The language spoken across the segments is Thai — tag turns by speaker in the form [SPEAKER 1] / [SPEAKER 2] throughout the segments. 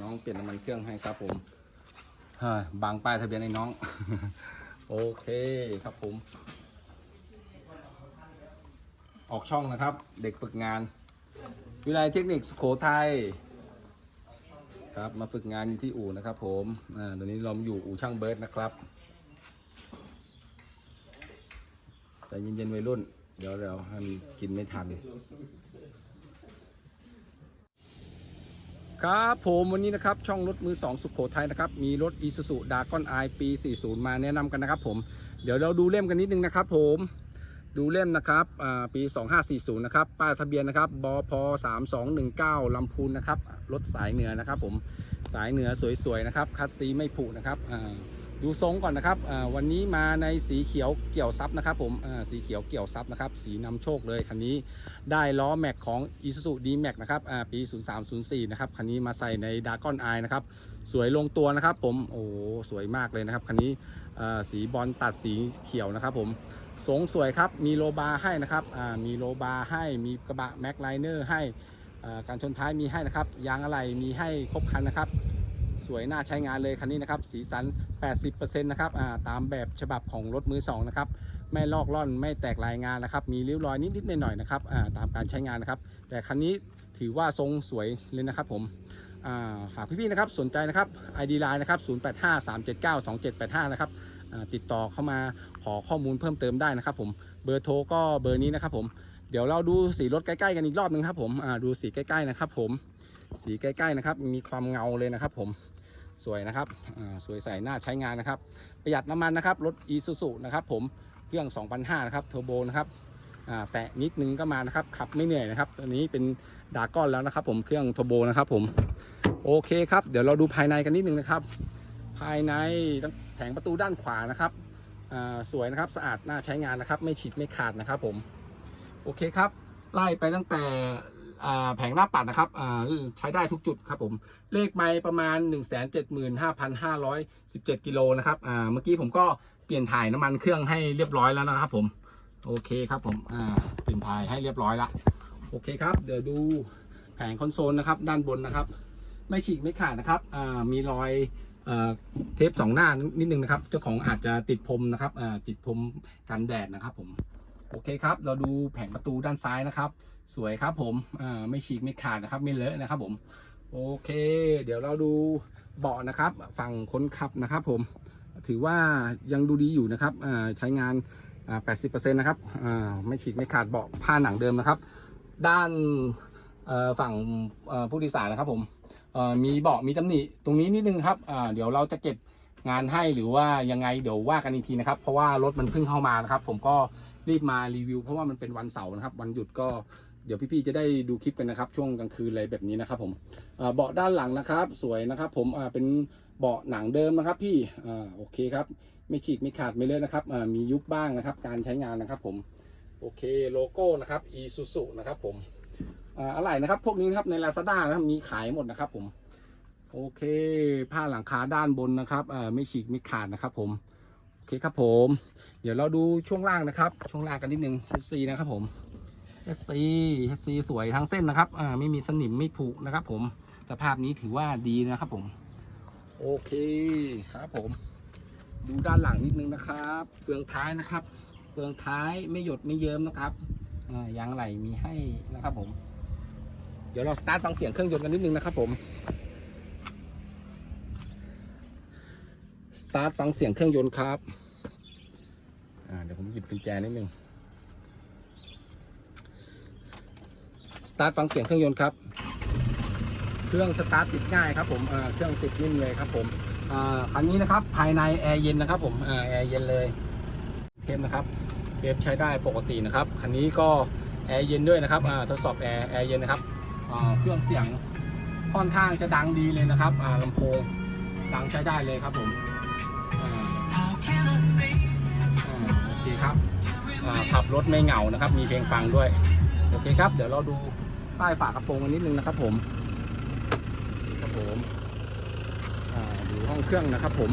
[SPEAKER 1] น้องเปลี่ยนน้ำมันเครื่องให้ครับผมบางป้ายทะเบียนไอ้น้อง โอเคครับผม ออกช่องนะครับ เด็กฝึกงาน วิทยาลัยเทคนิคสุโขทัยครับมาฝึกงานอยู่ที่อู่นะครับ ผมอ่าตอนนี้เราอยู่อู่ช่างเบิร์ดนะครับใจเย็นๆวัยรุ่น เดี๋ยวเราให้มันกินไม่ทัน ครับผมวันนี้นะครับช่องรถมือ 2 สุขโขทัยนะครับมีรถ Isuzu d a g o n i ปี 40 มาแนะนำกันนะครับผมเดี๋ยวเราดูเล่มกันนิดนึงนะครับผมดูเล่มนะครับปี 2540 นะครับป้ายทะเบียนนะครับบพ3219ลำพูนนะครับรถสายเหนือนะครับผมสายเหนือสวยๆนะครับคัดซีไม่ผุนะครับอ่า ดูทรงก่อนนะครับวันนี้มาในสีเขียวเกี่ยวซับนะครับผมสีเขียวเกี่ยวซับนะครับสีนำโชคเลยคันนี้ได้ล้อแม็กของ Isuzu D-Max นะครับปี 0304 นะครับคันนี้มาใส่ใน d a g o n i นะครับสวยลงตัวนะครับผมโอ้โสวยมากเลยนะครับคันนี้สีบอลตัดสีเขียวนะครับผมทรงสวยครับมีโลบาให้นะครับมีโลบาให้มีกระบะแม็กไลเนอร์ให้การชนท้ายมีให้นะครับยางอะไหล่มีให้ครบคันนะครับ วยน่าใช้งานเลยคันนี้นะครับ สีสัน 80%นะครับตามแบบฉบับของรถมือสองนะครับไม่ลอกล่อนไม่แตกลายงานนะครับ มีริ้วรอยนิดๆหน่อยๆนะครับตามการใช้งานนะครับ แต่คันนี้ถือว่าทรงสวยเลยนะครับผมหากพี่ๆนะครับสนใจนะครับ ID Line นะครับ 0853792785 นะครับติดต่อเข้ามาขอข้อมูลเพิ่มเติมได้นะครับ ผมเบอร์โทรก็เบอร์นี้นะครับผมเดี๋ยวเราดูสีรถใกล้ๆกันอีกรอบนึงครับผมดูสีใกล้ๆนะครับ ผมสีใกล้ๆนะครับ มีความเงาเลยนะครับ ผม สวยนะครับสวยใสน่าใช้งานนะครับ ประหยัดน้ำมันนะครับ รถ Isuzu นะครับผมเครื่อง2,500นะครับเทอร์โบนะครับแตะนิดนึงก็มานะครับ ขับไม่เหนื่อยนะครับตัวนี้เป็นดาก้อนแล้วนะครับ ผมเครื่องเทอร์โบนะครับผมโอเคครับ เดี๋ยวเราดูภายในกันนิดนึงนะครับ ภายในแผงประตูด้านขวานะครับสวยนะครับสะอาดน่าใช้งานนะครับ ไม่ฉีดไม่ขาดนะครับผมโอเคครับไล่ไปตั้งแต่ แผงหน้าปัดนะครับใช้ได้ทุกจุดครับผมเลขไมล์ประมาณ 175,517 กิโลนะครับเมื่อกี้ผมก็เปลี่ยนถ่ายน้ำมันเครื่องให้เรียบร้อยแล้วนะครับผมโอเคครับผมเปลี่ยนถ่ายให้เรียบร้อยละโอเคครับ เดี๋ยวดูแผงคอนโซลนะครับ ด้านบนนะครับ ไม่ฉีกไม่ขาดนะครับมีรอยเอเทปสองหน้านิดนึงนะครับ เจ้าของอาจจะติดพรมนะครับติดพรมกันแดดนะครับผม โอเคครับ เราดูแผงประตูด้านซ้ายนะครับ สวยครับผมอ่าไม่ฉีกไม่ขาดนะครับ ไม่เลอะนะครับผม โอเค เดี๋ยวเราดูเบาะนะครับ ฝั่งคนขับนะครับ ผม ถือว่ายังดูดีอยู่นะครับอ่าใช้งานอ่า80%นะครับอ่าไม่ฉีกไม่ขาดเบาะผ้าหนังเดิมนะครับ ด้านอ่อฝั่งผู้โดยสารนะครับ ผมอ่อมีเบาะมีตำหนิตรงนี้นิดนึงครับอ่าเดี๋ยวเราจะเก็บงานให้หรือว่ายังไงเดี๋ยวว่ากันอีกทีนะครับ เพราะว่ารถมันเพิ่งเข้ามานะครับ ผมก็ รีบมารีวิว เพราะว่ามันเป็นวันเสาร์นะครับ วันหยุดก็เดี๋ยวพี่ๆจะได้ดูคลิปกันนะครับ ช่วงกลางคืนอะไรแบบนี้นะครับผมเบาะด้านหลังนะครับ สวยนะครับ ผมเป็นเบาะหนังเดิมนะครับ พี่อโอเคครับ ไม่ฉีกไม่ขาดไม่เลอะนะครับมียุบบ้างนะครับ การใช้งานนะครับผมโอเคโลโก้นะครับ Isuzu นะครับผมอ่อะไรนะครับ พวกนี้นะครับใน Lazada นะครับมีขายหมดนะครับ ผม โอเค ผ้าหลังคาด้านบนนะครับไม่ฉีกไม่ขาดนะครับ ผม เคครับผม เดี๋ยวเราดูช่วงล่างนะครับ ช่วงล่างกันนิดนึงเชสซีนะครับผมเอสซีเอสซีสวยทั้งเส้นนะครับอ่าไม่มีสนิมไม่ผุนะครับ ผมสภาพนี้ถือว่าดีนะครับ ผม โอเคครับผม ดูด้านหลังนิดนึงนะครับเฟืองท้ายนะครับเฟืองท้ายไม่หยดไม่เยิ้มนะครับอ่ายางไหลมีให้นะครับผม เดี๋ยวเราสตาร์ทฟังเสียงเครื่องยนต์กันนิดนึงนะครับผม ตาร์ทฟังเสียงเครื่องยนต์ครับ อ่าเดี๋ยวผมหยิบกุญแจนิดนึงสตาร์ทฟังเสียงเครื่องยนต์ครับ เครื่องสตาร์ทติดง่ายครับผมเครื่องติดนิ่มเลยครับผมคันนี้นะครับภายในแอร์เย็นนะครับผมอแอร์เย็นเลยเทปนะครับเทปใช้ได้ปกตินะครับคันนี้ก็แอร์เย็นด้วยนะครับทดสอบแอร์แอร์เย็นนะครับเครื่องเสียงค่อนข้างจะดังดีเลยนะครับอ่าลำโพงดังใช้ได้เลยครับผม โอเคครับอ่าขับรถไม่เหงานะครับ มีเพลงฟังด้วย โอเคครับ เดี๋ยวเราดูใต้ฝากระโปรงกันนิดนึงนะครับ ผมครับผมอ่าดูห้องเครื่องนะครับ ผม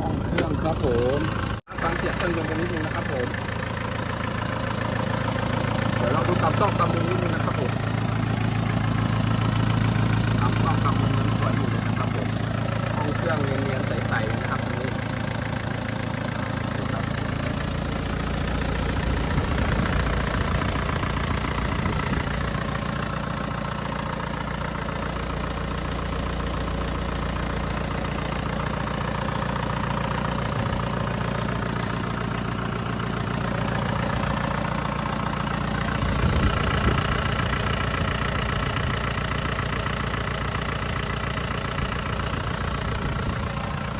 [SPEAKER 1] ห้องเครื่องครับผมฟังเสียงเครื่องยนต์กันนิดนึงนะครับ ผม เดี๋ยวเราดูตามซอกตามมุมนิดนึงนะครับผมตาม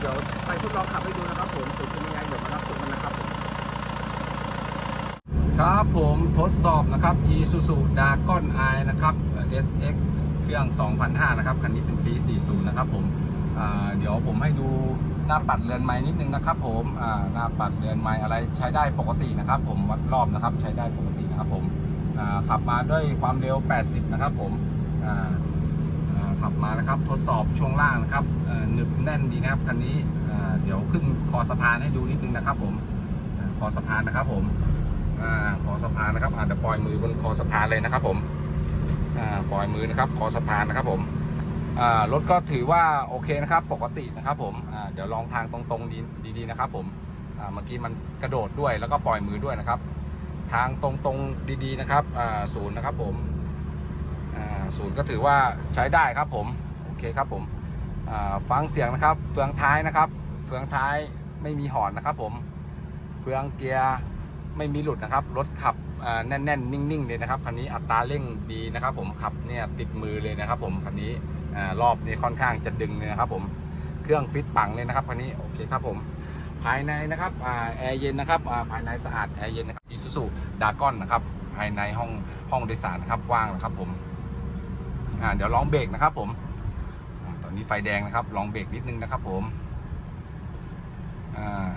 [SPEAKER 1] เดี๋ยวไปทดลองขับให้ดูนะครับผมสุดเป็นยังไงเดี๋ยวมารับชมกันนะครับผมครับผมทดสอบนะครับ Isuzu Dragon i นะครับ SX เครื่อง 2005 นะครับ คันนี้เป็นปี 40 นะครับผมเดี๋ยวผมให้ดูหน้าปัดเรือนไม้นิดนึงนะครับ ผมหน้าปัดเรือนไม้อะไรใช้ได้ปกตินะครับ ผมวัดรอบนะครับใช้ได้ปกตินะครับผมขับมาด้วยความเร็ว 80 นะครับผมอ่า ขับมานะครับ ทดสอบช่วงล่างนะครับหนึบแน่นดีนะครับคันนี้เดี๋ยวขึ้นคอสะพานให้ดูนิดนึงนะครับ ผมคอสะพานนะครับ ผมคอสะพานนะครับอาจจะปล่อยมือบนคอสะพานเลยนะครับ ผมปล่อยมือนะครับ คอสะพานนะครับ ผมรถก็ถือว่าโอเคนะครับ ปกตินะครับ ผมเดี๋ยวลองทางตรงๆดีดีๆนะครับ ผมเมื่อกี้มันกระโดดด้วยแล้วก็ปล่อยมือด้วยนะครับ ทางตรงๆดีๆนะครับศูนย์นะครับ ผม ศูนย์ก็ถือว่าใช้ได้ครับผมโอเคครับผมฟังเสียงนะครับ เฟืองท้ายนะครับ เฟืองท้ายไม่มีหอนนะครับผม เฟืองเกียร์ไม่มีหลุดนะครับ รถขับอ่าแน่นๆ นิ่งๆ เลยนะครับ คันนี้อัตราเร่งดีนะครับผมขับเนี่ยติดมือเลยนะครับผมคันนี้รอบนี้ค่อนข้างจะดึงเลยนะครับผม เครื่องฟิตปังเลยนะครับคันนี้โอเคครับผม ภายในนะครับแอร์เย็นนะครับภายในสะอาดแอร์เย็นนะครับอิซูซูดากอนนะครับภายในห้องห้องโดยสารนะครับกว้างนะครับผม อ่าเดี๋ยวลองเบรกนะครับผมตอนนี้ไฟแดงนะครับ ลองเบรกนิดนึงนะครับ ผมอ่า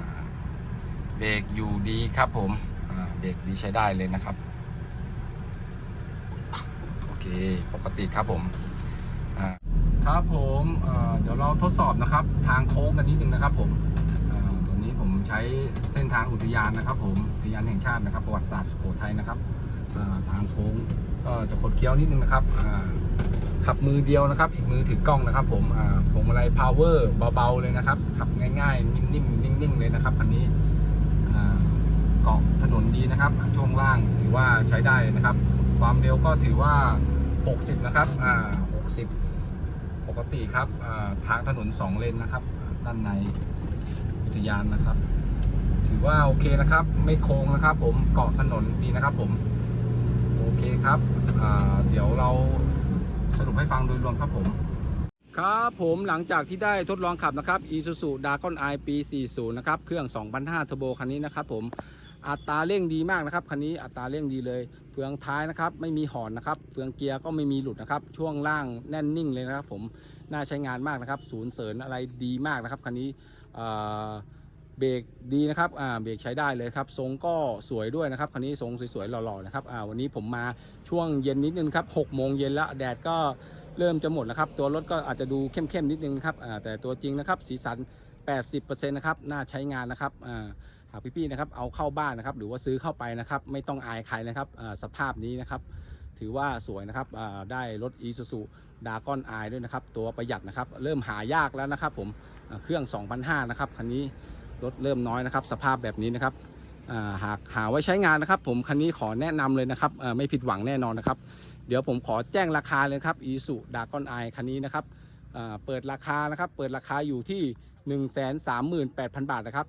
[SPEAKER 1] เบรกอยู่ดีครับผมอ่าเบรกดีใช้ได้เลยนะครับโอเคปกติครับผมอ่าครับผมเดี๋ยวเราทดสอบนะครับ ทางโค้งกันนิดนึงนะครับ ผมตอนนี้ผมใช้เส้นทางอุทยานนะครับ ผมอุทยานแห่งชาตินะครับ ประวัติศาสตร์สุโขทัยนะครับทางโค้งก็จะขดเคี้ยวนิดนึงนะครับ ขับมือเดียวนะครับ อีกมือถือกล้องนะครับ ผมอ่าพวงมาลัย power เบาๆเลยนะครับ ขับง่ายๆ นิ่มๆนิ่งๆเลยนะครับคันนี้เกาะถนนดีนะครับ ช่วงล่างถือว่าใช้ได้นะครับ ความเร็วก็ถือว่า 60 นะครับอ่า60 ปกติครับอ่าทางถนน 2 เลนนะครับ ด้านในอุทยานนะครับ ถือว่าโอเคนะครับ ไม่โค้งนะครับ ผมเกาะถนนดีนะครับผมโอเคครับเดี๋ยวเรา สรุปให้ฟังโดยรวมครับผม ครับผมหลังจากที่ได้ทดลองขับนะครับ Isuzu Dragon i ปี 40 นะครับ เครื่อง 2,500 Turbo คันนี้นะครับผมอัตราเร่งดีมากนะครับคันนี้อัตราเร่งดีเลยเฟืองท้ายนะครับ ไม่มีหอนนะครับเฟืองเกียร์ก็ไม่มีหลุดนะครับ ช่วงล่างแน่นนิ่งเลยนะครับ ผมน่าใช้งานมากนะครับ ศูนย์เสริญอะไรดีมากนะครับคันนี้ เบรกดีนะครับ อ่า เบรกใช้ได้เลยครับ ทรงก็สวยด้วยนะครับ คันนี้ทรงสวยๆ หล่อๆ นะครับ อ่า วันนี้ผมมาช่วงเย็นนิดนึงครับ6โมงเย็นแล้ว แดดก็เริ่มจะหมดนะครับ ตัวรถก็อาจจะดูเข้มๆ นิดนึงครับ อ่า แต่ตัวจริงนะครับ สีสัน 80%นะครับ น่าใช้งานนะครับ อ่า หากพี่ๆ นะครับ เอาเข้าบ้านนะครับ หรือว่าซื้อเข้าไปนะครับ ไม่ต้องอายใครนะครับ อ่า สภาพนี้นะครับ ถือว่าสวยนะครับ อ่า ได้รถ Isuzu ดากอนไอด้วยนะครับ ตัวประหยัดนะครับ เริ่มหายากแล้วนะครับ ผม เครื่อง 2,500 นะครับ คันนี้ รถเริ่มน้อยนะครับ สภาพแบบนี้นะครับหากหาไว้ใช้งานนะครับ ผมคันนี้ขอแนะนำเลยนะครับไม่ผิดหวังแน่นอนนะครับ เดี๋ยวผมขอแจ้งราคาเลยครับ Isuzu Dragon i คันนี้นะครับเปิดราคานะครับ เปิดราคาอยู่ที่ 138,000 บาทนะครับ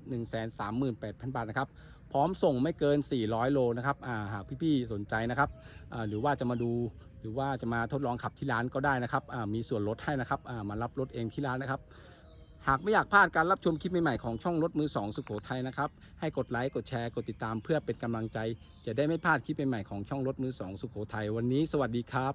[SPEAKER 1] 138,000 บาทนะครับ พร้อมส่งไม่เกิน 400 โลนะครับหากพี่ๆสนใจนะครับหรือว่าจะมาดูหรือว่าจะมาทดลองขับที่ร้านก็ได้นะครับมีส่วนลดให้นะครับมารับรถเองที่ร้านนะครับ หากไม่อยากพลาดการรับชมคลิปใหม่ๆของช่องรถมือสองสุขโขทัยนะครับ ให้กดไลค์กดแชร์กดติดตามเพื่อเป็นกำลังใจ จะได้ไม่พลาดคลิปใหม่ๆของช่องรถมือสองสุขโขทัยวันนี้ สวัสดีครับ